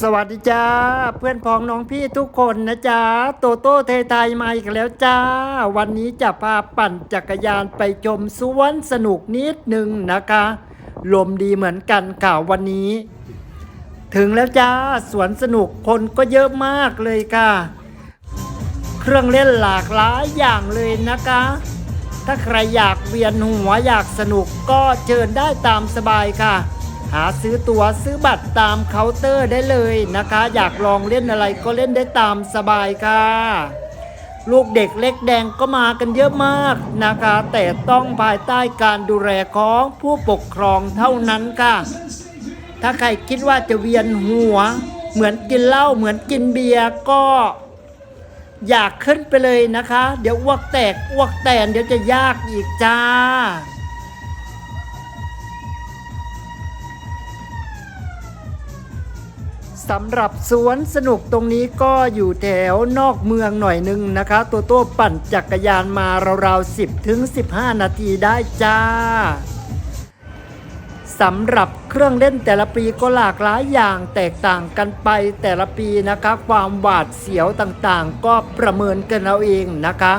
สวัสดีจ้า เพื่อนพ้องน้องพี่ทุกคนนะจ๊ะโตโต้เทไทยมาอีกแล้วจ้า วันนี้จะพาปั่นจักรยานไปชมสวนสนุกนิดหนึ่งนะคะ ลมดีเหมือนกันค่ะวันนี้ ถึงแล้วจ้าสวนสนุกคนก็เยอะมากเลยค่ะ เครื่องเล่นหลากหลายอย่างเลยนะคะ ถ้าใครอยากเวียนหัวอยากสนุกก็เชิญได้ตามสบายค่ะ หาซื้อตั๋วซื้อบัตรตามเคาน์เตอร์ได้เลยนะคะ อยากลองเล่นอะไรก็เล่นได้ตามสบายค่ะ ลูกเด็กเล็กแดงก็มากันเยอะมากนะคะ แต่ต้องภายใต้การดูแลของผู้ปกครองเท่านั้นค่ะ ถ้าใครคิดว่าจะเวียนหัว เหมือนกินเหล้าเหมือนกินเบียร์ก็อยากขึ้นไปเลยนะคะ เดี๋ยวอ้วกแตกอ้วกแตนเดี๋ยวจะยากอีกจ้า สำหรับสวนสนุกตรงนี้ก็อยู่แถวนอกเมืองหน่อยหนึงนะคะ ตัวโต้ปั่นจักรยานมาราวๆ10ถึง15 นาทีได้จ้าสำหรับเครื่องเล่นแต่ละปีก็หลากหลายอย่างแตกต่างกันไปแต่ละปีนะคะ ความหวาดเสียวต่างๆ ก็ประเมินกันเอาเองนะคะ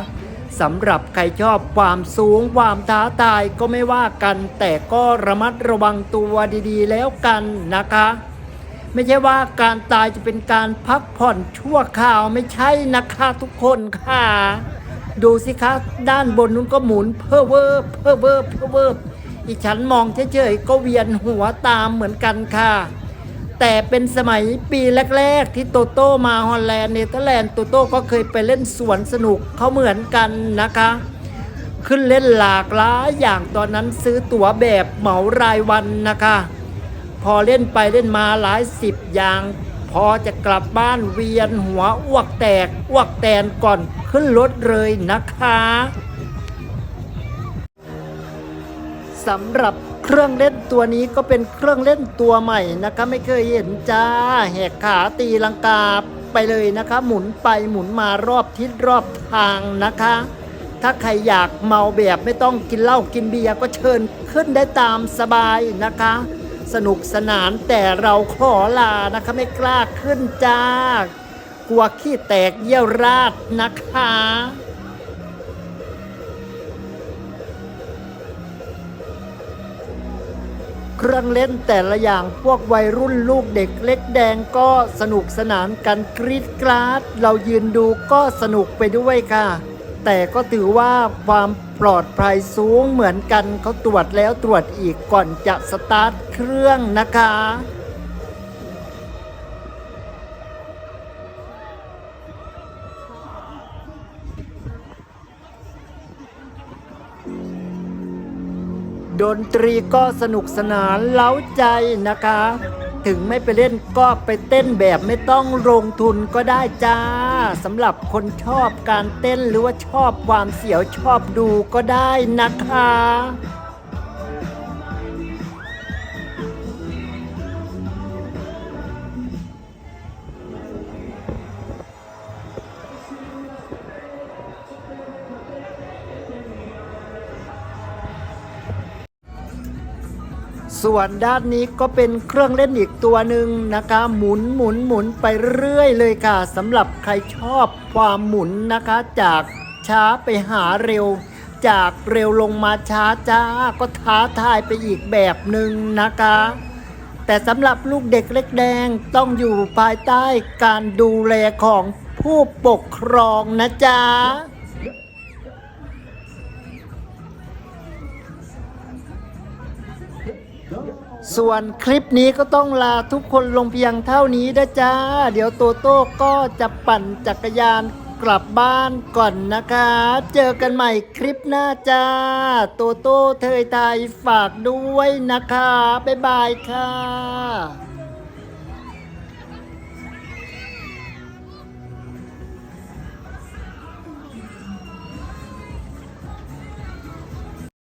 สำหรับใครชอบความสูงความท้าทายก็ไม่ว่ากัน แต่ก็ระมัดระวังตัวดีๆ แล้วกันนะคะ ไม่ใช่ว่าการตายจะเป็นการพักผ่อนชั่วคราวไม่ใช่นะคะทุกคนค่ะ ดูสิคะด้านบนนู้นก็หมุนเพ้อเวอร์เพ้อเวอร์เพ้อเวอร์อีฉันมองเฉยๆก็เวียนหัวตามเหมือนกันค่ะ แต่เป็นสมัยปีแรกๆ ที่โตโต้มาฮอลแลนด์เนเธอร์แลนด์โตโต้ก็เคยไปเล่นสวนสนุกเขาเหมือนกันนะคะ ขึ้นเล่นหลากหลายอย่างตอนนั้นซื้อตั๋วแบบเหมารายวันนะคะ พอเล่นไปเล่นมาหลายสิบอย่าง พอจะกลับบ้านเวียนหัวอ้วกแตกอ้วกแตนก่อนขึ้นรถเลยนะคะสำหรับเครื่องเล่นตัวนี้ก็เป็นเครื่องเล่นตัวใหม่นะคะไม่เคยเห็นจ้าแหกขาตีลังกาไปเลยนะคะ หมุนไปหมุนมารอบทิศรอบทางนะคะ ถ้าใครอยากเมาแบบไม่ต้องกินเหล้ากินเบียร์ก็เชิญขึ้นได้ตามสบายนะคะ สนุกสนานแต่เราขอลานะคะไม่กล้าขึ้นจ้ากลัวขี้แตกเยี่ยวราดนะคะเครื่องเล่นแต่ละอย่างพวกวัยรุ่นลูกเด็กเล็กแดงก็สนุกสนานกันกรีดกราด เรายืนดูก็สนุกไปด้วยค่ะ แต่ก็ถือว่าความปลอดภัยสูงเหมือนกันเขาตรวจแล้วตรวจอีกก่อนจะสตาร์ทเครื่องนะคะดนตรีก็สนุกสนานเล้าใจนะคะ ถึงไม่ไปเล่นก็ไปเต้นแบบไม่ต้องลงทุนก็ได้จ้าสำหรับคนชอบการเต้นหรือว่าชอบความเสียวชอบดูก็ได้นะคะ ส่วนด้านนี้ก็เป็นเครื่องเล่นอีกตัวหนึ่งนะคะ หมุนหมุนหมุนไปเรื่อยเลยค่ะสำหรับใครชอบความหมุนนะคะ จากช้าไปหาเร็ว จากเร็วลงมาช้าจ้าก็ท้าทายไปอีกแบบหนึ่งนะคะ แต่สำหรับลูกเด็กเล็กแดงต้องอยู่ภายใต้การดูแลของผู้ปกครองนะจ๊ะ ส่วนคลิปนี้ก็ต้องลาทุกคนลงเพียงเท่านี้นะจ้า เดี๋ยวโตโต้ก็จะปั่นจักรยานกลับบ้านก่อนนะคะ เจอกันใหม่คลิปหน้าจ้า โตโต้เทยไทยฝากด้วยนะคะ บ๊ายบายค่ะ